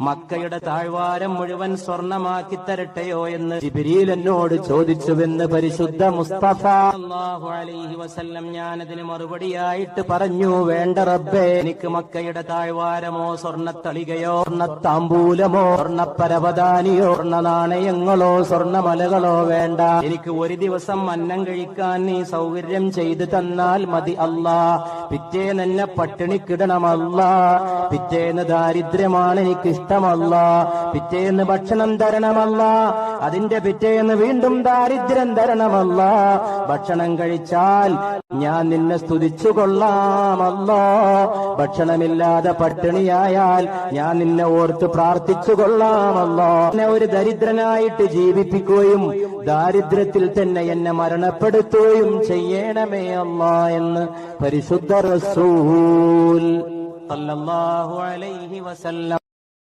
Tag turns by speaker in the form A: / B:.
A: മക്കയുടെ താഴ്വാരം മുഴുവൻ സ്വർണമാക്കി തരട്ടെയോ എന്ന് ജിബിരിയിൽ എന്നോട് ചോദിച്ചുവെന്ന് പരിശുദ്ധ മുസ്തഫ അലൈഹി വസല്ലം ഞാൻ അതിന് മറുപടിയായിട്ട് പറഞ്ഞു വേണ്ട റബ്ബേ എനിക്ക് മക്കയുടെ താഴ്വാരമോ സ്വർണത്തളികയോ സ്വർണത്താമ്പൂലമോ സ്വർണപ്പരവതാനിയോ സ്വർണ നാണയങ്ങളോ സ്വർണമലകളോ വേണ്ട. എനിക്ക് ഒരു ദിവസം അന്നം കഴിക്കാൻ നീ സൗകര്യം ചെയ്തു തന്നാൽ മതി അല്ലാ. പിറ്റേന്ന് എന്നെ പട്ടിണിക്കിടണമല്ല പിറ്റേന്ന് ദാരിദ്ര്യമാണ് എനിക്ക് ഇഷ്ടമല്ല പിറ്റേന്ന് ഭക്ഷണം തരണമല്ല. അതിന്റെ പിറ്റേന്ന് വീണ്ടും ദാരിദ്ര്യം തരണമല്ല. ഭക്ഷണം കഴിച്ചാൽ ഞാൻ നിന്നെ സ്തുതിച്ചു കൊള്ളാമല്ല ഭക്ഷണമില്ലാതെ പട്ടിണിയായാൽ ഞാൻ നിന്നെ ഓർത്ത് പ്രാർത്ഥിച്ചു കൊള്ളാമല്ലോ എന്നെ ഒരു ദരിദ്രനായിട്ട് ജീവിപ്പിക്കുകയും ദാരിദ്ര്യത്തിൽ തന്നെ എന്നെ മരണപ്പെടുത്തുകയും ചെയ്യണമേ അല്ല എന്ന് പരിശുദ്ധ റസൂൽ. അല്ലാഹു അലൈഹി വസല്ലം.